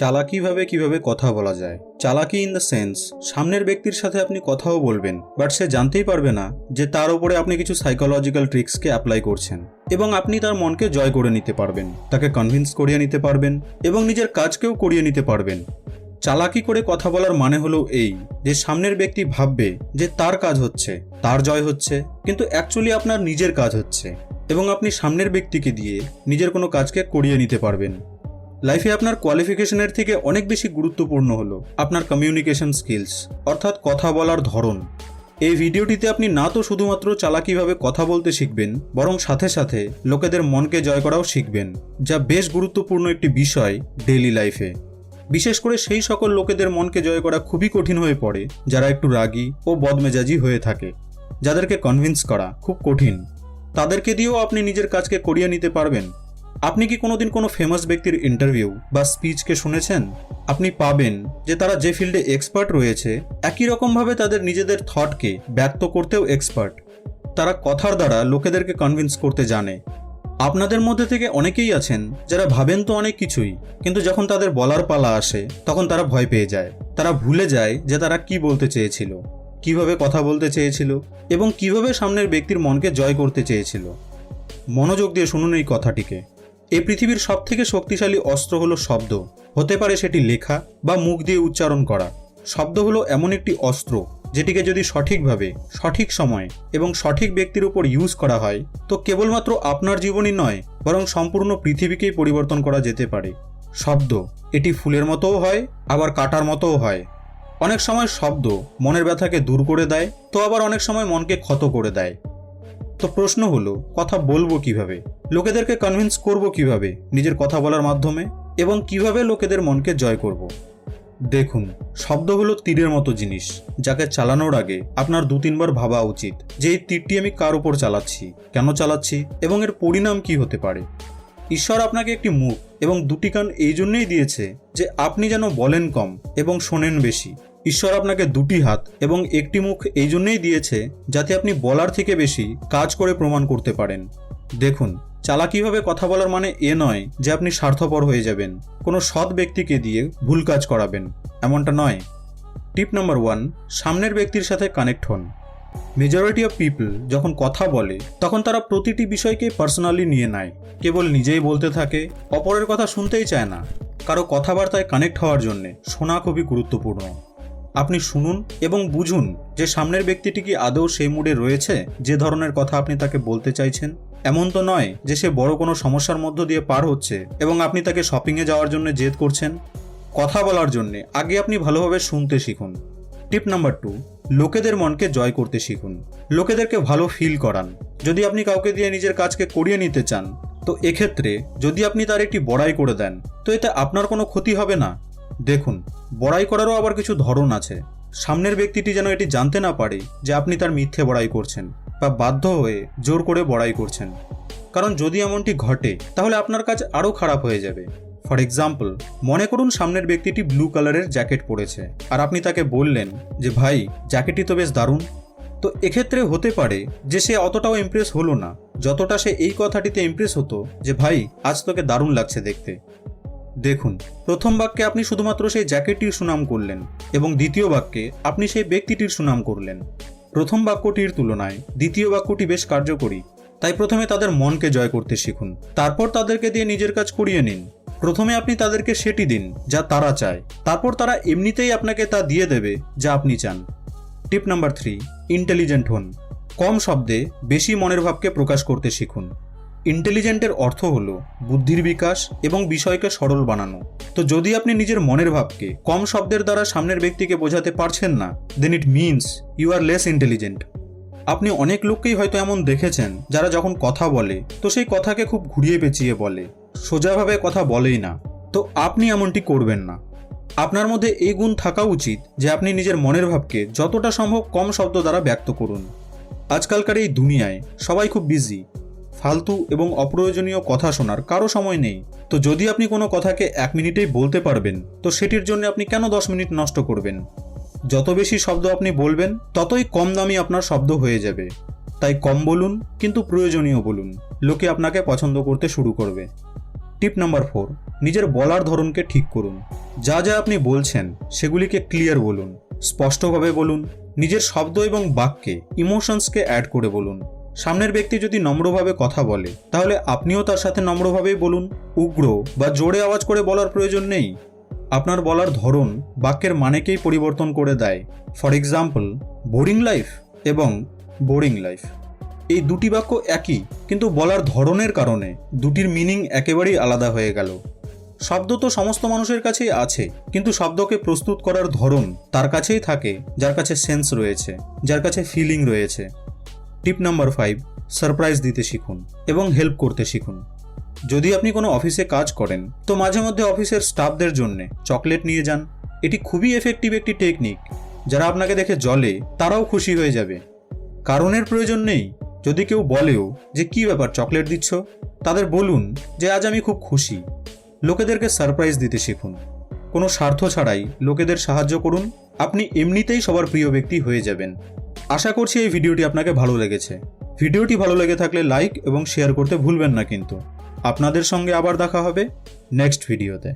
চালাকিভাবে কীভাবে কথা বলা যায়? চালাকি ইন দ্য সেন্স সামনের ব্যক্তির সাথে আপনি কথাও বলবেন বাট সে জানতেই পারবে না যে তার উপরে আপনি কিছু সাইকোলজিক্যাল ট্রিক্সকে অ্যাপ্লাই করছেন, এবং আপনি তার মনকে জয় করে নিতে পারবেন, তাকে কনভিন্স করিয়ে নিতে পারবেন, এবং নিজের কাজকেও করিয়ে নিতে পারবেন। চালাকি করে কথা বলার মানে হলো এই, যে সামনের ব্যক্তি ভাববে যে তার কাজ হচ্ছে, তার জয় হচ্ছে, কিন্তু অ্যাকচুয়ালি আপনার নিজের কাজ হচ্ছে, এবং আপনি সামনের ব্যক্তিকে দিয়ে নিজের কোনো কাজকে করিয়ে নিতে পারবেন। লাইফে আপনার কোয়ালিফিকেশনের থেকে অনেক বেশি গুরুত্বপূর্ণ হলো আপনার কমিউনিকেশন স্কিলস অর্থাৎ কথা বলার ধরন। এই ভিডিওটিতে আপনি না তো শুধুমাত্র চালাকিভাবে কথা বলতে শিখবেন, বরং সাথে সাথে লোকেদের মনকে জয় করাও শিখবেন, যা বেশ গুরুত্বপূর্ণ একটি বিষয় ডেইলি লাইফে বিশেষ করে সেই সকল লোকেদের মনকে জয় করা খুবই কঠিন হয়ে পড়ে, যারা একটু রাগী ও বদমেজাজি হয়ে থাকে, যাদেরকে কনভিন্স করা খুব কঠিন। তাদেরকে দিয়েও আপনি নিজের কাজকে করিয়ে নিতে পারবেন। আপনি কি কোনোদিন কোনো ফেমাস ব্যক্তির ইন্টারভিউ বা স্পিচকে শুনেছেন? আপনি পাবেন যে তারা যে ফিল্ডে এক্সপার্ট রয়েছে, একই রকমভাবে তাদের নিজেদের থটকে ব্যক্ত করতেও এক্সপার্ট তারা কথার দ্বারা লোকেদেরকে কনভিন্স করতে জানে। আপনাদের মধ্যে থেকে অনেকেই আছেন যারা ভাবেন তো অনেক কিছুই, কিন্তু যখন তাদের বলার পালা আসে, তখন তারা ভয় পেয়ে যায়। তারা ভুলে যায় যে তারা কি বলতে চেয়েছিল, কীভাবে কথা বলতে চেয়েছিল, এবং কীভাবে সামনের ব্যক্তির মনকে জয় করতে চেয়েছিল। মনোযোগ দিয়ে শুনুন এই কথাটিকে। এই পৃথিবীর সব থেকে শক্তিশালী অস্ত্র হলো শব্দ। হতে পারে সেটি লেখা বা মুখ দিয়ে উচ্চারণ করা। শব্দ হলো এমন একটি অস্ত্র যেটিকে যদি সঠিকভাবে, সঠিক সময়ে এবং সঠিক ব্যক্তির উপর ইউজ করা হয়, তো কেবলমাত্র আপনার জীবনই নয়, বরং সম্পূর্ণ পৃথিবীকেই পরিবর্তন করা যেতে পারে। শব্দ এটি ফুলের মতোও হয়, আবার কাটার মতোও হয়। অনেক সময় শব্দ মনের ব্যথাকে দূর করে দেয়, তো আবার অনেক সময় মনকে ক্ষত করে দেয়। তো প্রশ্ন হলো, কথা বলব কীভাবে? লোকেদেরকে কনভিন্স করব কীভাবে? নিজের কথা বলার মাধ্যমে? এবং কীভাবে লোকেদের মনকে জয় করব? দেখুন শব্দ হলো তীরের মতো জিনিস, যাকে চালানোর আগে আপনার দু তিনবার ভাবা উচিত যে এই তীরটি আমি কার উপর চালাচ্ছি, কেন চালাচ্ছি, এবং এর পরিণাম কি হতে পারে। ঈশ্বর আপনাকে একটি মুখ এবং দুটি কান এই জন্যই দিয়েছে যে আপনি যেন বলেন কম এবং শোনেন বেশি। ঈশ্বর আপনাকে দুটি হাত এবং একটি মুখ এই জন্যই দিয়েছে যাতে আপনি বলার থেকে বেশি কাজ করে প্রমাণ করতে পারেন। দেখুন, চালাকিভাবে কথা বলার মানে এ নয় যে আপনি স্বার্থপর হয়ে যাবেন। কোনো সৎ ব্যক্তিকে দিয়ে ভুল কাজ করাবেন, এমনটা নয়। টিপ নাম্বার ওয়ান, সামনের ব্যক্তির সাথে কানেক্ট হন। মেজরিটি অফ পিপল যখন কথা বলে, তখন তারা প্রতিটি বিষয়কে পার্সোনালি নিয়ে নেয়। কেবল নিজেই বলতে থাকে, অপরের কথা শুনতেই চায় না। কারও কথাবার্তায় কানেক্ট হওয়ার জন্য শোনা খুবই গুরুত্বপূর্ণ। আপনি শুনুন এবং বুঝুন যে সামনের ব্যক্তিটি কি আদৌ সেই মুডে রয়েছে, যে ধরনের কথা আপনি তাকে বলতে চাইছেন। এমন তো নয় যে সে বড় কোনো সমস্যার মধ্য দিয়ে পার হচ্ছে এবং আপনি তাকে শপিংয়ে যাওয়ার জন্য জেদ করছেন। কথা বলার জন্য আগে আপনি ভালোভাবে শুনতে শিখুন। টিপ নাম্বার টু, লোকেদের মনকে জয় করতে শিখুন। লোকেদেরকে ভালো ফিল করান। যদি আপনি কাউকে দিয়ে নিজের কাজকে করিয়ে নিতে চান, তো এক্ষেত্রে যদি আপনি তার একটি বড়াই করে দেন, তো এতে আপনার কোনো ক্ষতি হবে না। দেখুন, বড়াই করারও আবার কিছু ধরন আছে। সামনের ব্যক্তিটি যেন এটি জানতে না পারে যে আপনি তার মিথ্যে বড়াই করছেন বা বাধ্য হয়ে জোর করে বড়াই করছেন। কারণ যদি এমনটি ঘটে, তাহলে আপনার কাজ আরও খারাপ হয়ে যাবে। ফর এক্সাম্পল, মনে করুন সামনের ব্যক্তিটি ব্লু কালারের জ্যাকেট পরেছে, আর আপনি তাকে বললেন যে, ভাই, জ্যাকেটটি তো বেশ দারুণ। তো এক্ষেত্রে হতে পারে যে সে অতটাও ইমপ্রেস হলো না, যতটা সে এই কথাটিতে ইমপ্রেস হতো যে, ভাই, আজ তোকে দারুণ লাগছে দেখতে। দেখুন, প্রথম বাক্যে আপনি শুধুমাত্র সেই জ্যাকেটটির সুনাম করলেন এবং দ্বিতীয় বাক্যে আপনি সেই ব্যক্তিটির সুনাম করলেন। প্রথম বাক্যটির তুলনায় দ্বিতীয় বাক্যটি বেশ কার্যকরী। তাই প্রথমে তাদের মনকে জয় করতে শিখুন। তারপর তাদেরকে দিয়ে নিজের কাজ করিয়ে নিন। প্রথমে আপনি তাদেরকে সেটি দিন যা তারা চায়। তারপর তারা এমনিতেই আপনাকে তা দিয়ে দেবে যা আপনি চান। টিপ নাম্বার থ্রি, ইন্টেলিজেন্ট হন। কম শব্দে বেশি মনের ভাবকে প্রকাশ করতে শিখুন। ইন্টেলিজেন্টের অর্থ হলো বুদ্ধির বিকাশ এবং বিষয়কে সরল বানানো। তো যদি আপনি নিজের মনের ভাবকে কম শব্দের দ্বারা সামনের ব্যক্তিকে বোঝাতে পারছেন না then it means you are less intelligent আপনি অনেক লোককেই হয়তো এমন দেখেছেন যারা যখন কথা বলে, তো সেই কথাকে খুব ঘুরিয়ে পেঁচিয়ে বলে, সোজাভাবে কথা বলেই না। তো আপনি এমনটি করবেন না। আপনার মধ্যে এই গুণ থাকা উচিত যে আপনি নিজের মনের ভাবকে যতটা সম্ভব কম শব্দ দ্বারা ব্যক্ত করুন। আজকালকার এই দুনিয়ায় সবাই খুব বিজি ফালতু এবং অপ্রয়োজনীয় কথা শোনার কারও সময় নেই। তো যদি আপনি কোনো কথাকে এক মিনিটেই বলতে পারবেন, তো সেটির জন্য আপনি কেন দশ মিনিট নষ্ট করবেন? যত বেশি শব্দ আপনি বলবেন, ততই কম দামি আপনার শব্দ হয়ে যাবে। তাই কম বলুন, কিন্তু প্রয়োজনীয় বলুন। লোকে আপনাকে পছন্দ করতে শুরু করবে। টিপ নাম্বার ফোর, নিজের বলার ধরনকে ঠিক করুন। যা যা আপনি বলছেন, সেগুলিকে ক্লিয়ার বলুন। স্পষ্টভাবে বলুন। নিজের শব্দ এবং বাক্যে ইমোশনসকে অ্যাড করে বলুন। সামনের ব্যক্তি যদি নম্রভাবে কথা বলে, তাহলে আপনিও তার সাথে নম্রভাবেই বলুন। উগ্র বা জোরে আওয়াজ করে বলার প্রয়োজন নেই। আপনার বলার ধরন বাক্যের মানেকেই পরিবর্তন করে দেয়। ফর এক্সাম্পল, বোরিং লাইফ এবং বোরিং লাইফ। এই দুটি বাক্য একই, কিন্তু বলার ধরনের কারণে দুটির মিনিং একেবারেই আলাদা হয়ে গেল। শব্দ তো সমস্ত মানুষের কাছেই আছে, কিন্তু শব্দকে প্রস্তুত করার ধরন তার কাছেই থাকে, যার কাছে সেন্স রয়েছে, যার কাছে ফিলিং রয়েছে। টিপ নাম্বার ফাইভ সারপ্রাইজ দিতে শিখুন এবং হেল্প করতে শিখুন। যদি আপনি কোনো অফিসে কাজ করেন, তো মাঝে মধ্যে অফিসের স্টাফদের জন্য চকলেট নিয়ে যান। এটি খুবই এফেক্টিভ একটি টেকনিক যারা আপনাকে দেখে জলে তারাও খুশি হয়ে যাবে। কারণের প্রয়োজন নেই। যদি কেউ বলেও যে, কি ব্যাপার চকলেট দিচ্ছ? তাদের বলুন যে, আজ আমি খুব খুশি। লোকেদেরকে সারপ্রাইজ দিতে শিখুন। কোনো স্বার্থ ছাড়াই লোকেদের সাহায্য করুন। আপনি এমনিতেই সবার প্রিয় ব্যক্তি হয়ে যাবেন। আশা করছি এই ভিডিওটি আপনাকে ভালো লেগেছে। ভিডিওটি ভালো লেগে থাকলে লাইক এবং শেয়ার করতে ভুলবেন না কিন্তু। আপনাদের সঙ্গে আবার দেখা হবে নেক্সট ভিডিওতে।